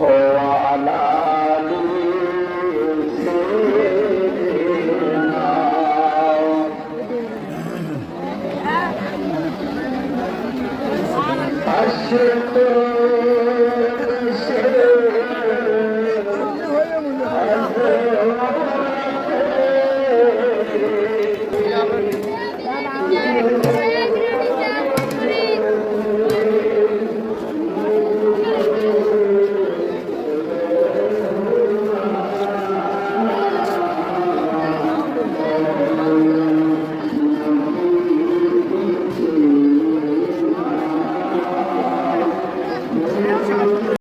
وعلى Ashtam